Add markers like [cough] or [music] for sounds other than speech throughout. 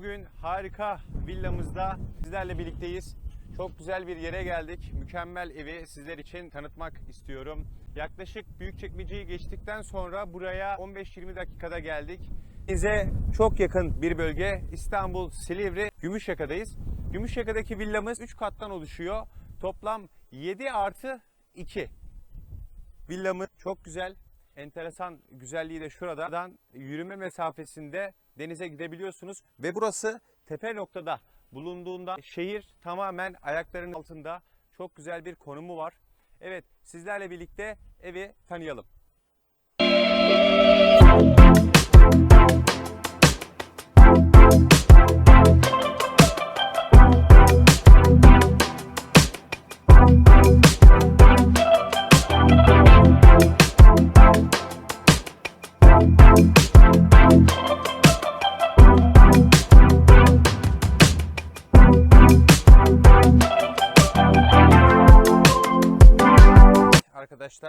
Bugün harika villamızda sizlerle birlikteyiz. Çok güzel bir yere geldik. Mükemmel evi sizler için tanıtmak istiyorum. Yaklaşık Büyükçekmece'yi geçtikten sonra buraya 15-20 dakikada geldik. Bize çok yakın bir bölge İstanbul Silivri Gümüşyaka'dayız. Gümüşyaka'daki villamız 3 kattan oluşuyor. Toplam 7 artı 2. Villamız çok güzel. Enteresan güzelliği de şuradan yürüme mesafesinde denize gidebiliyorsunuz. Ve burası tepe noktada bulunduğunda şehir tamamen ayaklarının altında. Çok güzel bir konumu var. Evet sizlerle birlikte evi tanıyalım.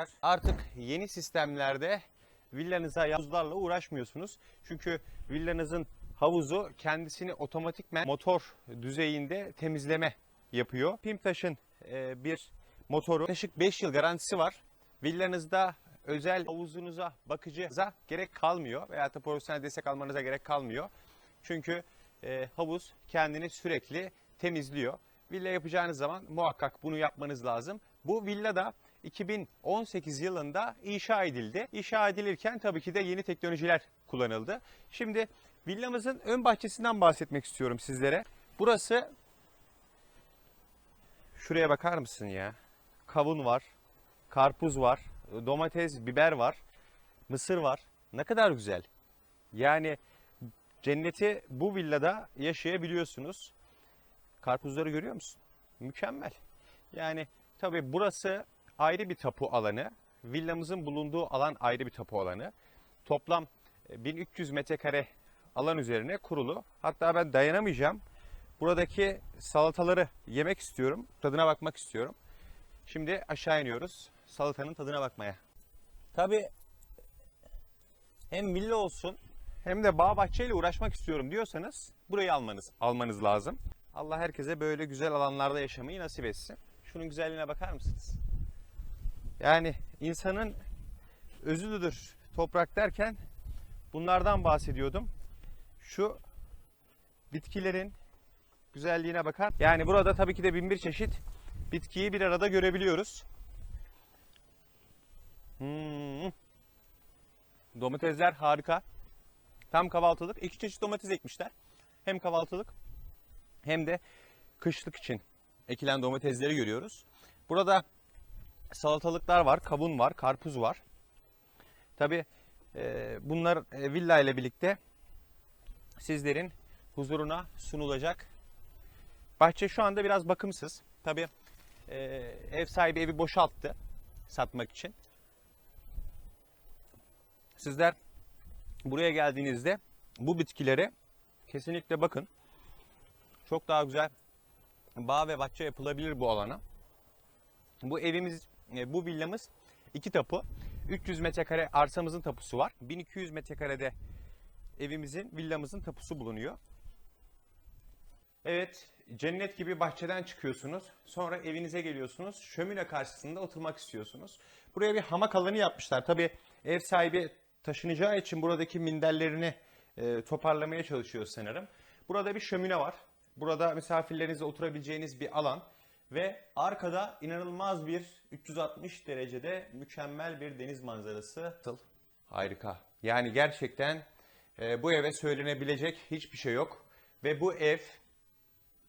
Arkadaşlar artık yeni sistemlerde villanıza havuzlarla uğraşmıyorsunuz. Çünkü villanızın havuzu kendisini otomatikmen motor düzeyinde temizleme yapıyor. Pimtaş'ın e, bir motoru yaklaşık 5 yıl garantisi var. Villanızda özel havuzunuza, bakıcıza gerek kalmıyor veya da profesyonel destek almanıza gerek kalmıyor. Çünkü e, havuz kendini sürekli temizliyor. Villa yapacağınız zaman muhakkak bunu yapmanız lazım. Bu villa da 2018 yılında inşa edildi. İnşa edilirken tabii ki de yeni teknolojiler kullanıldı. Şimdi villamızın ön bahçesinden bahsetmek istiyorum sizlere. Burası şuraya bakar mısın ya? Kavun var, karpuz var, domates, biber var, mısır var. Ne kadar güzel. Yani cenneti bu villada yaşayabiliyorsunuz. Karpuzları görüyor musun? Mükemmel. Yani tabii burası ayrı bir tapu alanı. Villamızın bulunduğu alan ayrı bir tapu alanı. Toplam e, 1300 metrekare alan üzerine kurulu. Hatta ben dayanamayacağım. Buradaki salataları yemek istiyorum. Tadına bakmak istiyorum. Şimdi aşağı iniyoruz. Salatanın tadına bakmaya. Tabii hem villa olsun hem de bağ bahçeyle uğraşmak istiyorum diyorsanız burayı almanız almanız lazım. Allah herkese böyle güzel alanlarda yaşamayı nasip etsin. Şunun güzelliğine bakar mısınız? Yani insanın özüdür toprak derken bunlardan bahsediyordum. Şu bitkilerin güzelliğine bakar. Yani burada tabii ki de bin bir çeşit bitkiyi bir arada görebiliyoruz. Hmm. Domatesler harika. Tam kahvaltılık. İki çeşit domates ekmişler. Hem kahvaltılık hem de kışlık için ekilen domatesleri görüyoruz. Burada salatalıklar var, kavun var, karpuz var. Tabi bunlar e, villa ile birlikte sizlerin huzuruna sunulacak. Bahçe şu anda biraz bakımsız. Tabi ev sahibi evi boşalttı satmak için. Sizler buraya geldiğinizde bu bitkilere kesinlikle bakın. Çok daha güzel bağ ve bahçe yapılabilir bu alana. Bu evimiz, e, bu villamız iki tapu. 300 metrekare arsamızın tapusu var. 1200 metrekarede evimizin, villamızın tapusu bulunuyor. Evet, cennet gibi bahçeden çıkıyorsunuz. Sonra evinize geliyorsunuz. Şömine karşısında oturmak istiyorsunuz. Buraya bir hamak alanı yapmışlar. Tabii ev sahibi taşınacağı için buradaki minderlerini e, toparlamaya çalışıyor sanırım. Burada bir şömine var. Burada misafirlerinizle oturabileceğiniz bir alan ve arkada inanılmaz bir 360 derecede mükemmel bir deniz manzarası. Harika. Yani gerçekten e, bu eve söylenebilecek hiçbir şey yok ve bu ev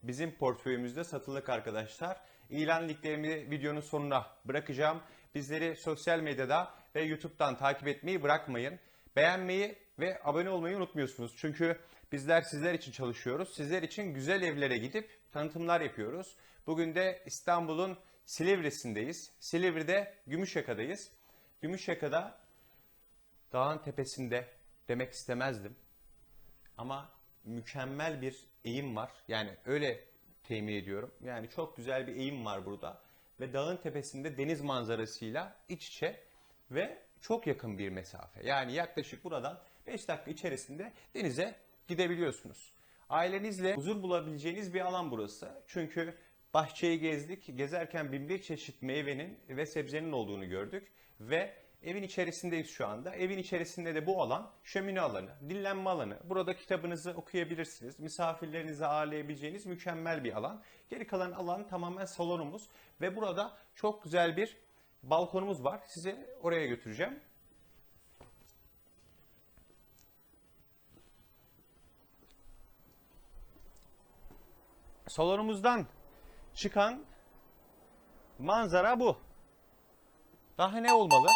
bizim portföyümüzde satılık arkadaşlar. İlan linklerimi videonun sonuna bırakacağım. Bizleri sosyal medyada ve YouTube'dan takip etmeyi bırakmayın. Beğenmeyi ve abone olmayı unutmuyorsunuz. Çünkü bizler sizler için çalışıyoruz. Sizler için güzel evlere gidip tanıtımlar yapıyoruz. Bugün de İstanbul'un Silivri'sindeyiz. Silivri'de Gümüşyaka'dayız. Gümüşyaka'da dağın tepesinde demek istemezdim. Ama mükemmel bir eğim var. Yani öyle temin ediyorum. Yani çok güzel bir eğim var burada. Ve dağın tepesinde deniz manzarasıyla iç içe ve çok yakın bir mesafe. Yani yaklaşık buradan 5 dakika içerisinde denize gidebiliyorsunuz. Ailenizle huzur bulabileceğiniz bir alan burası. Çünkü bahçeyi gezdik. Gezerken bin bir çeşit meyvenin ve sebzenin olduğunu gördük. Ve evin içerisindeyiz şu anda. Evin içerisinde de bu alan şömine alanı, dinlenme alanı. Burada kitabınızı okuyabilirsiniz. Misafirlerinizi ağırlayabileceğiniz mükemmel bir alan. Geri kalan alan tamamen salonumuz. Ve burada çok güzel bir balkonumuz var. Sizi oraya götüreceğim. Salonumuzdan çıkan manzara bu. Daha ne olmalı?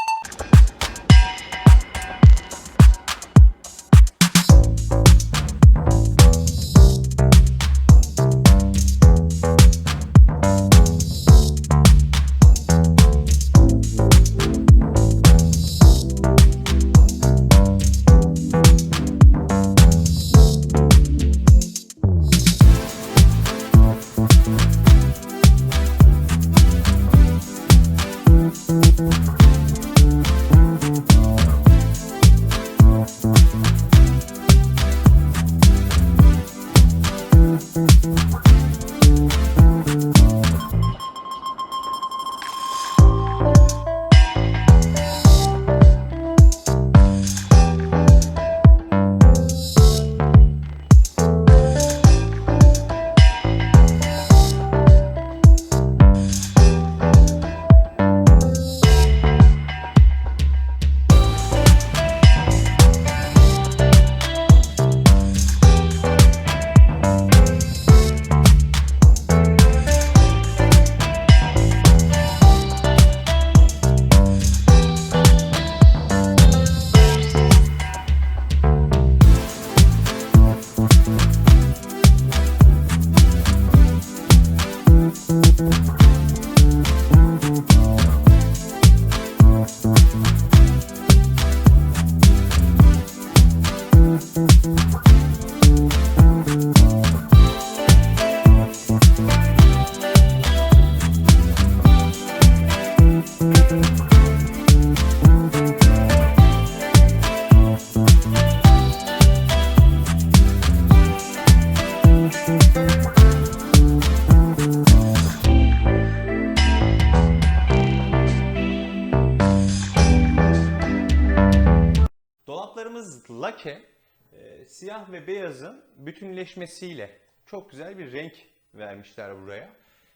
Ve beyazın bütünleşmesiyle çok güzel bir renk vermişler buraya.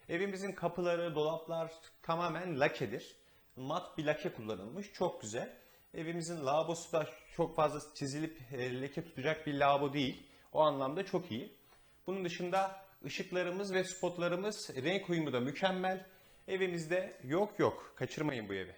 Evimizin kapıları, dolaplar tamamen lakedir. Mat bir lake kullanılmış, çok güzel. Evimizin lavabosu da çok fazla çizilip e, leke tutacak bir lavabo değil. O anlamda çok iyi. Bunun dışında ışıklarımız ve spotlarımız renk uyumu da mükemmel. Evimizde yok yok, kaçırmayın bu evi.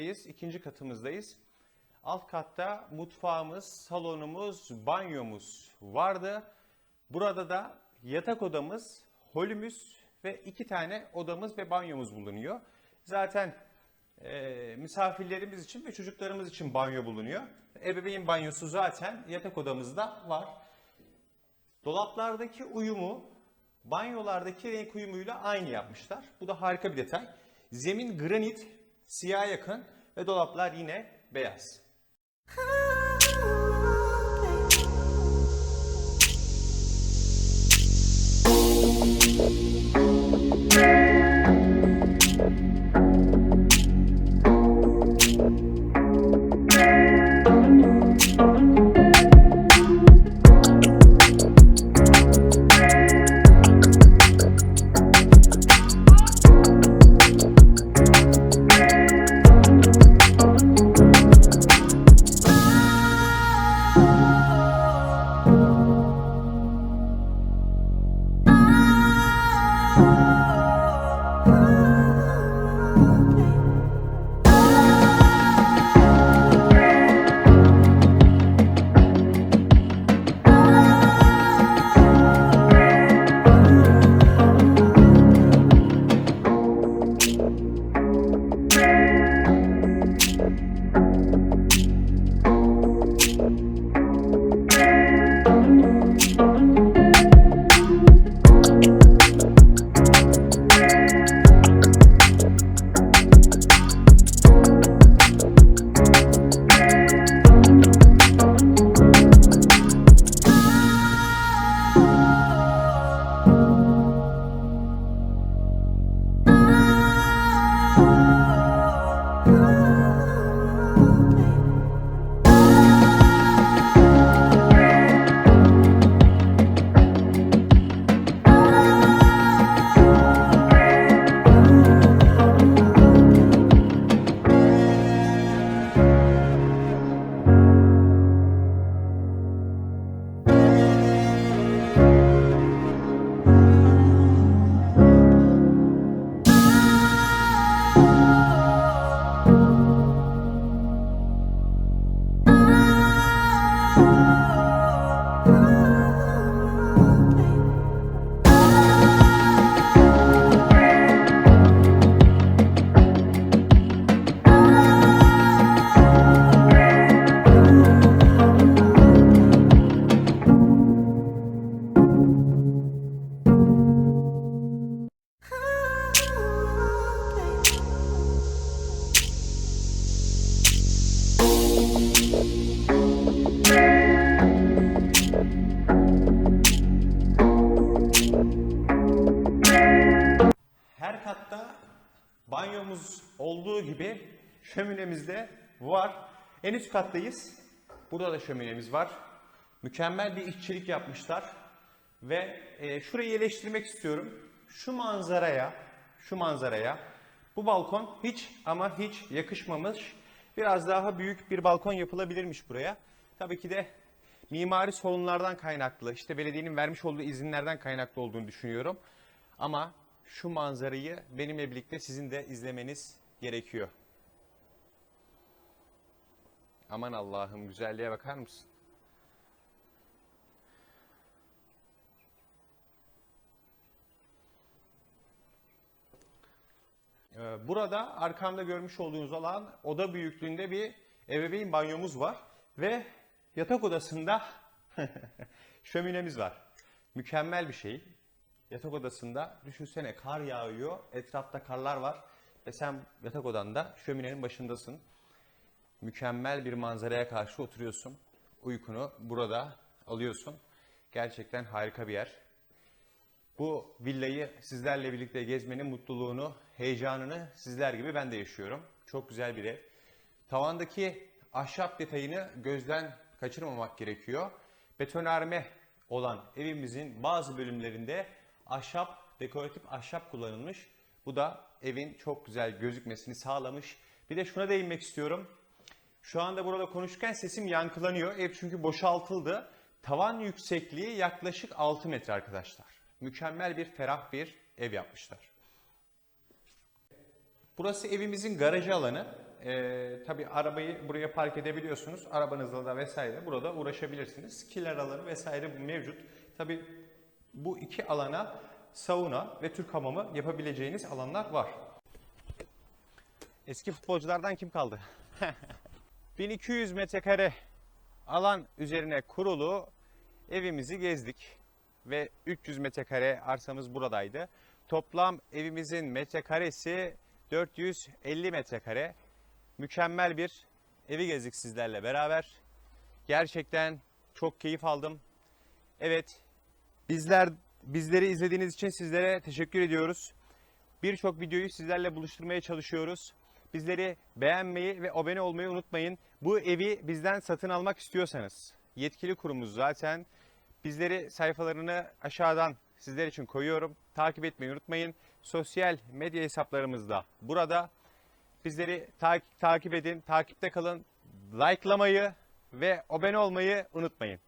Kattayız, ikinci katımızdayız. Alt katta mutfağımız, salonumuz, banyomuz vardı. Burada da yatak odamız, holümüz ve iki tane odamız ve banyomuz bulunuyor. Zaten e, misafirlerimiz için ve çocuklarımız için banyo bulunuyor. Ebeveyn banyosu zaten yatak odamızda var. Dolaplardaki uyumu banyolardaki renk uyumuyla aynı yapmışlar. Bu da harika bir detay. Zemin granit, siyah yakın ve dolaplar yine beyaz. Banyomuz olduğu gibi şöminemiz de var. En üst kattayız. Burada da şöminemiz var. Mükemmel bir işçilik yapmışlar. Ve e, şurayı eleştirmek istiyorum. Şu manzaraya, şu manzaraya bu balkon hiç ama hiç yakışmamış. Biraz daha büyük bir balkon yapılabilirmiş buraya. Tabii ki de mimari sorunlardan kaynaklı, işte belediyenin vermiş olduğu izinlerden kaynaklı olduğunu düşünüyorum. Ama şu manzarayı benimle birlikte sizin de izlemeniz gerekiyor. Aman Allah'ım güzelliğe bakar mısın? Ee, Burada arkamda görmüş olduğunuz alan oda büyüklüğünde bir ebeveyn banyomuz var ve yatak odasında [laughs] şöminemiz var. Mükemmel bir şey. Yatak odasında düşünsene kar yağıyor, etrafta karlar var ve sen yatak odanda şöminenin başındasın. Mükemmel bir manzaraya karşı oturuyorsun. Uykunu burada alıyorsun. Gerçekten harika bir yer. Bu villayı sizlerle birlikte gezmenin mutluluğunu, heyecanını sizler gibi ben de yaşıyorum. Çok güzel bir ev. Tavandaki ahşap detayını gözden kaçırmamak gerekiyor. Betonarme olan evimizin bazı bölümlerinde ahşap, dekoratif ahşap kullanılmış. Bu da evin çok güzel gözükmesini sağlamış. Bir de şuna değinmek istiyorum. Şu anda burada konuşurken sesim yankılanıyor. Ev çünkü boşaltıldı. Tavan yüksekliği yaklaşık 6 metre arkadaşlar. Mükemmel bir ferah bir ev yapmışlar. Burası evimizin garajı alanı. Ee, tabii arabayı buraya park edebiliyorsunuz. Arabanızla da vesaire burada uğraşabilirsiniz. Kiler alanı vesaire mevcut. Tabii bu iki alana sauna ve Türk hamamı yapabileceğiniz alanlar var. Eski futbolculardan kim kaldı? [laughs] 1200 metrekare alan üzerine kurulu evimizi gezdik ve 300 metrekare arsamız buradaydı. Toplam evimizin metrekaresi 450 metrekare. Mükemmel bir evi gezdik sizlerle beraber. Gerçekten çok keyif aldım. Evet, bizler bizleri izlediğiniz için sizlere teşekkür ediyoruz. Birçok videoyu sizlerle buluşturmaya çalışıyoruz. Bizleri beğenmeyi ve abone olmayı unutmayın. Bu evi bizden satın almak istiyorsanız yetkili kurumumuz zaten bizleri sayfalarını aşağıdan sizler için koyuyorum. Takip etmeyi unutmayın. Sosyal medya hesaplarımız da burada. Bizleri ta- takip edin, takipte kalın. Likelamayı ve abone olmayı unutmayın.